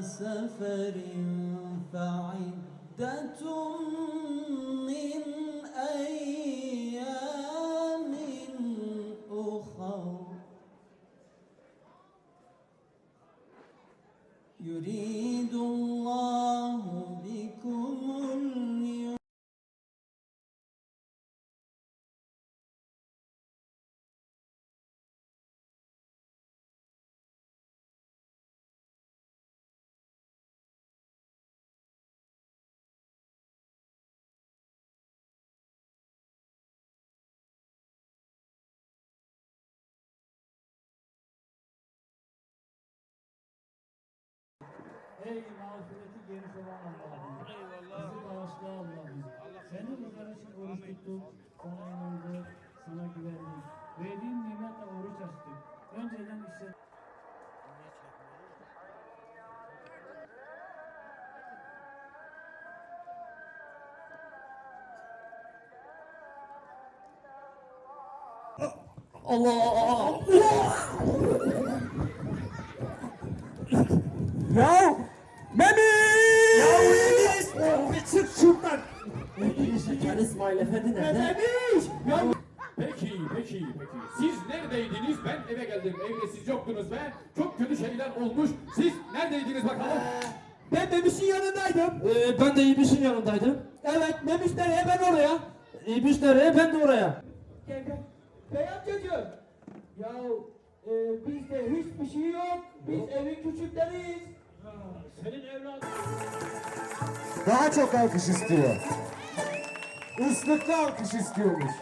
سفر فعدة Ey mağfireti geniş olan Allah'ım. Bizi bağışla Allah'ım. Senin rızan için oruç tuttuk. Sana inandık. Sana güvendik. Verdiğin nimetle oruç açtık. Önceden işte Ya Memiş! Şeker İsmail Efendi nerede? Ya Peki, peki, peki. Siz neredeydiniz? Ben eve geldim. Evde siz yoktunuz ve çok kötü şeyler olmuş. Siz neredeydiniz bakalım? ben Memiş'in yanındaydım. Ee, ben de İbiş'in yanındaydım. Evet Memiş nereye ben oraya. İbiş nereye ben de oraya. Gel gel. Bey amcacığım. Ya e, bizde hiçbir şey yok. Biz evin küçükleriyiz. senin evladın Daha çok alkış istiyor. Islıklı alkış istiyormuş.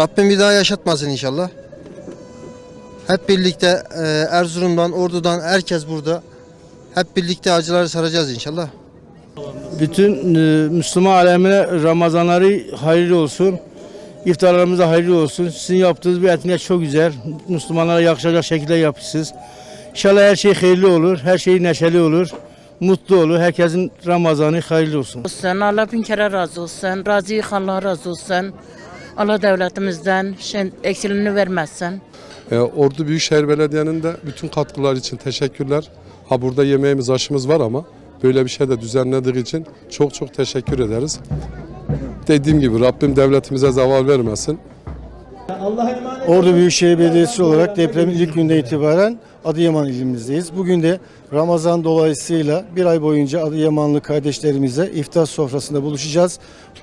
Rabbim bir daha yaşatmasın inşallah. Hep birlikte e, Erzurum'dan, Ordu'dan herkes burada. Hep birlikte acıları saracağız inşallah. Bütün e, Müslüman alemine Ramazanları hayırlı olsun. İftarlarımız da hayırlı olsun. Sizin yaptığınız bir etkinlik çok güzel. Müslümanlara yakışacak şekilde yapıyorsunuz. İnşallah her şey hayırlı olur. Her şey neşeli olur. Mutlu olur. Herkesin Ramazanı hayırlı olsun. olsun. Allah bin kere razı olsun. Razıyık Allah razı olsun. Allah devletimizden şey, eksilini vermezsin. E, Ordu Büyükşehir Belediye'nin de bütün katkılar için teşekkürler. Ha burada yemeğimiz aşımız var ama böyle bir şey de düzenlediği için çok çok teşekkür ederiz. Dediğim gibi Rabbim devletimize zaval vermesin. Ordu Büyükşehir Belediyesi olarak depremin ilk günden itibaren Adıyaman ilimizdeyiz. Bugün de Ramazan dolayısıyla bir ay boyunca Adıyamanlı kardeşlerimize iftar sofrasında buluşacağız.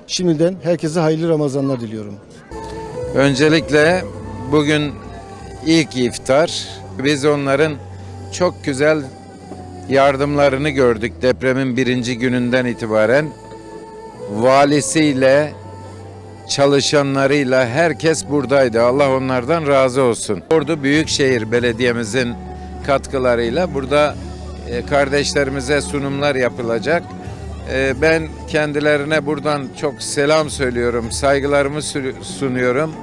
Şimdiden herkese hayırlı Ramazanlar diliyorum. Öncelikle bugün ilk iftar. Biz onların çok güzel yardımlarını gördük depremin birinci gününden itibaren. Valisiyle, çalışanlarıyla herkes buradaydı. Allah onlardan razı olsun. Ordu Büyükşehir Belediye'mizin katkılarıyla burada e, kardeşlerimize sunumlar yapılacak. E, Ben kendilerine buradan çok selam söylüyorum, saygılarımı sunuyorum.